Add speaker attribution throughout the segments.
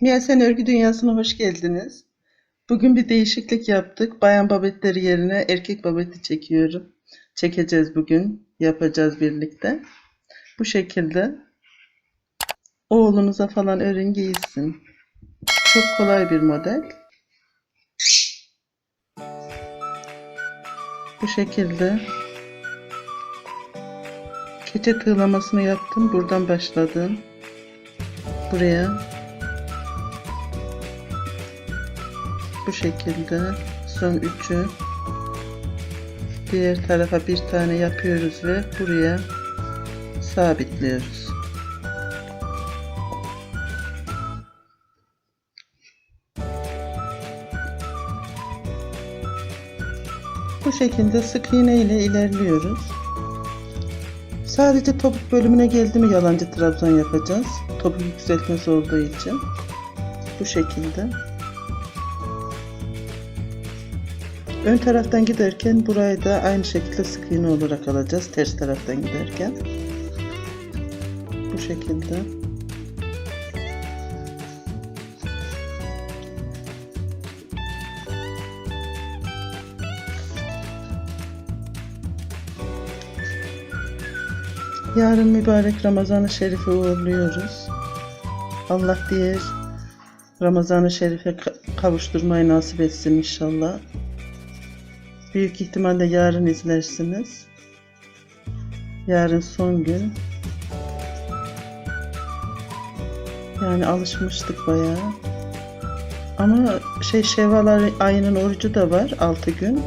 Speaker 1: Miyesen Örgü Dünyası'na hoş geldiniz. Bugün bir değişiklik yaptık. Bayan babetleri yerine erkek babeti çekiyorum. Çekeceğiz bugün. Yapacağız birlikte. Bu şekilde. Oğlunuza falan örün giysin. Çok kolay bir model. Bu şekilde. Keçe tığlamasını yaptım. Buradan başladım. Buraya bu şekilde son üçü diğer tarafa bir tane yapıyoruz ve buraya sabitliyoruz. Bu şekilde sık iğne ile ilerliyoruz. Sadece topuk bölümüne geldi mi yalancı trabzan yapacağız. Topuk yükseltmesi olduğu için. Bu şekilde. Ön taraftan giderken burayı da aynı şekilde sık iğne olarak alacağız. Ters taraftan giderken. Bu şekilde. Yarın mübarek Ramazan-ı Şerif'i uğurluyoruz. Allah diğer Ramazan-ı Şerif'e ka- kavuşturmayı nasip etsin inşallah. Büyük ihtimalle yarın izlersiniz. Yarın son gün. Yani alışmıştık bayağı. Ama şey Şevval ayının orucu da var 6 gün.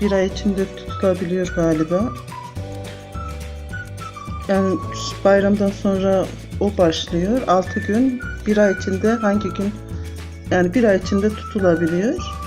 Speaker 1: Bir ay içinde tutulabiliyor galiba. Yani bayramdan sonra o başlıyor. 6 gün bir ay içinde hangi gün yani bir ay içinde tutulabiliyor.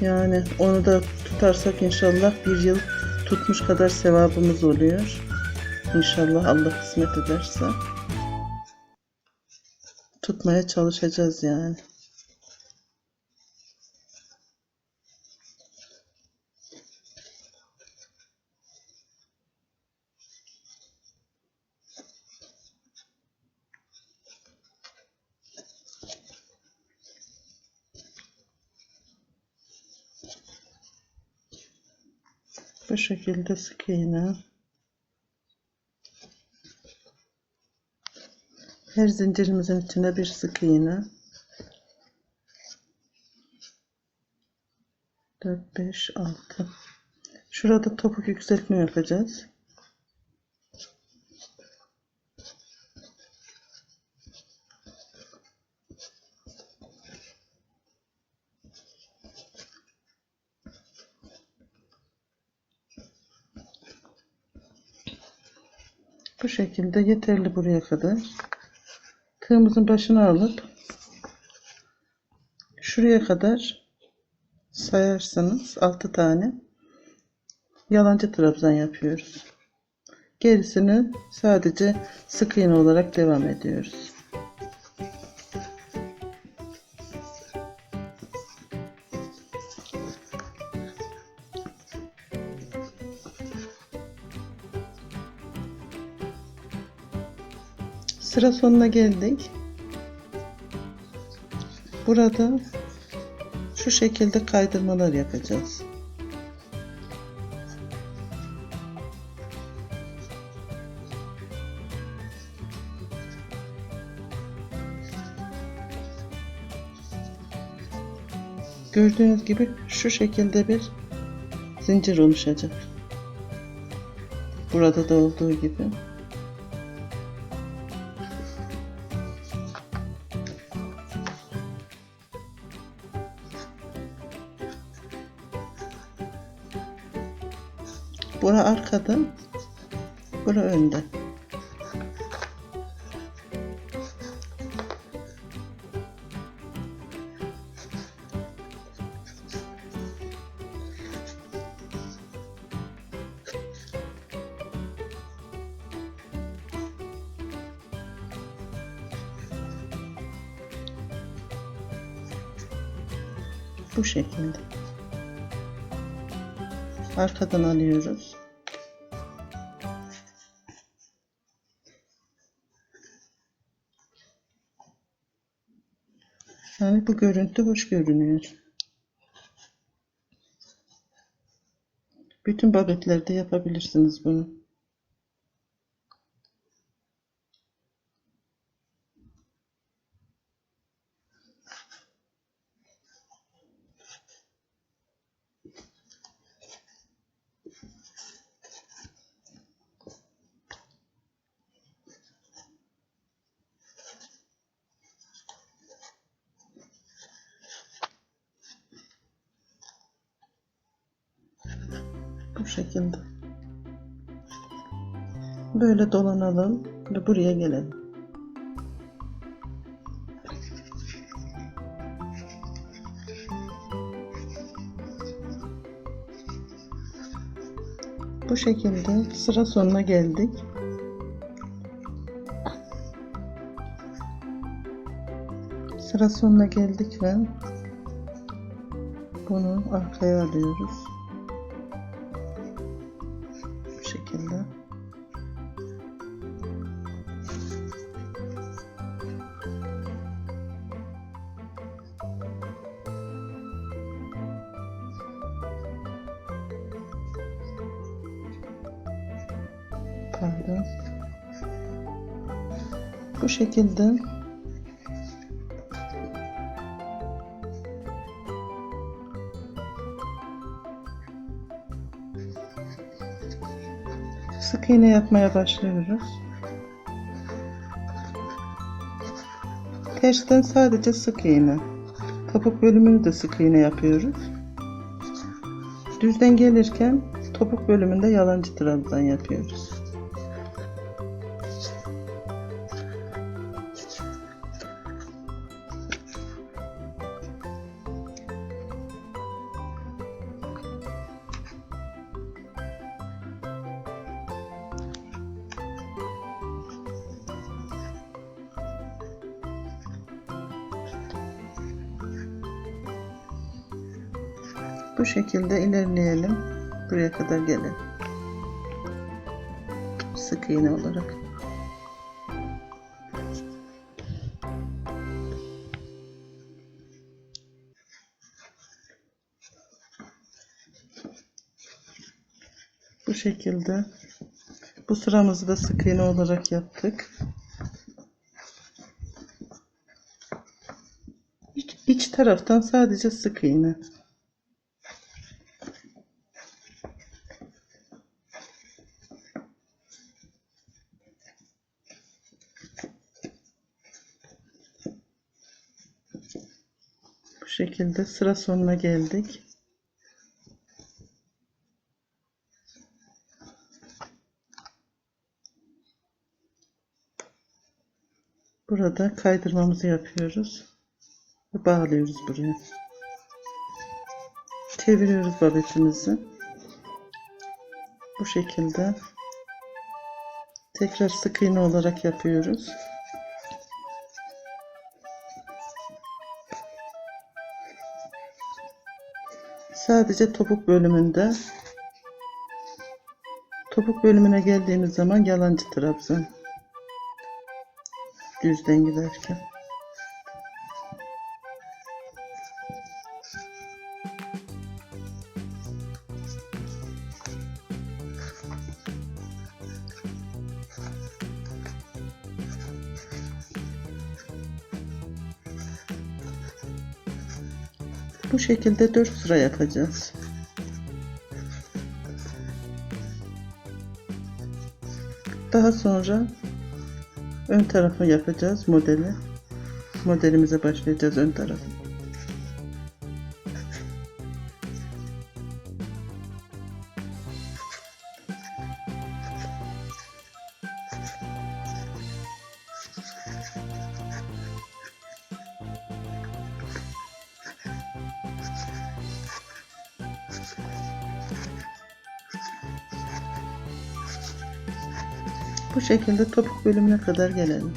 Speaker 1: Yani onu da tutarsak inşallah bir yıl tutmuş kadar sevabımız oluyor. İnşallah Allah kısmet ederse. Tutmaya çalışacağız yani. Bu şekilde sık iğne. Her zincirimizin içine bir sık iğne. 4, 5, 6. Şurada topuk yükseltme yapacağız. Bu şekilde yeterli buraya kadar. Tığımızın başına alıp şuraya kadar sayarsanız 6 tane yalancı trabzan yapıyoruz. Gerisini sadece sık iğne olarak devam ediyoruz. Sıra sonuna geldik. Burada şu şekilde kaydırmalar yapacağız. Gördüğünüz gibi şu şekilde bir zincir oluşacak. Burada da olduğu gibi. Bura arkada, bura önde. Bu şekilde arkadan alıyoruz. Yani bu görüntü hoş görünüyor. Bütün babetlerde yapabilirsiniz bunu. Şekilde. Böyle dolanalım ve buraya gelelim. Bu şekilde sıra sonuna geldik. Sıra sonuna geldik ve bunu arkaya alıyoruz. Pardon. Bu şekilde sık iğne yapmaya başlıyoruz. Tersten sadece sık iğne. Topuk bölümünü de sık iğne yapıyoruz. Düzden gelirken topuk bölümünde yalancı trabzan yapıyoruz. Bu şekilde ilerleyelim. Buraya kadar gelelim. Sık iğne olarak. Bu şekilde bu sıramızı da sık iğne olarak yaptık. İç, iç taraftan sadece sık iğne. Şekilde sıra sonuna geldik. Burada kaydırmamızı yapıyoruz. Ve bağlıyoruz buraya. Çeviriyoruz babetimizi. Bu şekilde tekrar sık iğne olarak yapıyoruz. Sadece topuk bölümünde topuk bölümüne geldiğimiz zaman yalancı trabzan düzden giderken bu şekilde 4 sıra yapacağız. Daha sonra ön tarafı yapacağız modeli. Modelimize başlayacağız ön tarafı. Bu şekilde topuk bölümüne kadar gelelim.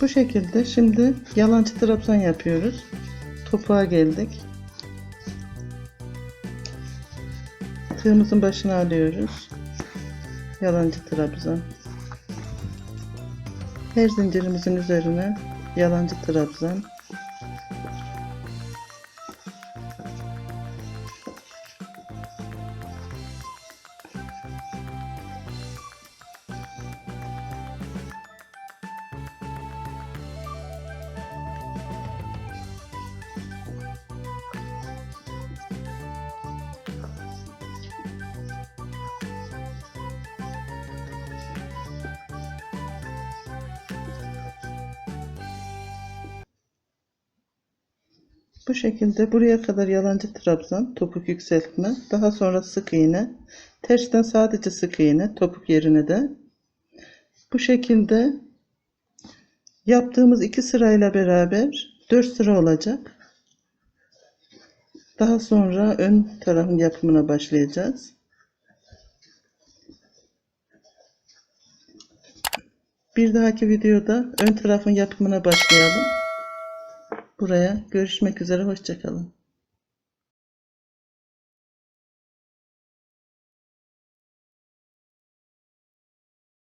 Speaker 1: Bu şekilde şimdi yalancı trabzan yapıyoruz. Topuğa geldik. Tığımızın başına alıyoruz. Yalancı trabzan. Her zincirimizin üzerine yalancı trabzan. Bu şekilde buraya kadar yalancı trabzan, topuk yükseltme, daha sonra sık iğne, tersten sadece sık iğne, topuk yerine de. Bu şekilde yaptığımız iki sırayla beraber 4 sıra olacak. Daha sonra ön tarafın yapımına başlayacağız. Bir dahaki videoda ön tarafın yapımına başlayalım. Buraya görüşmek üzere hoşçakalın.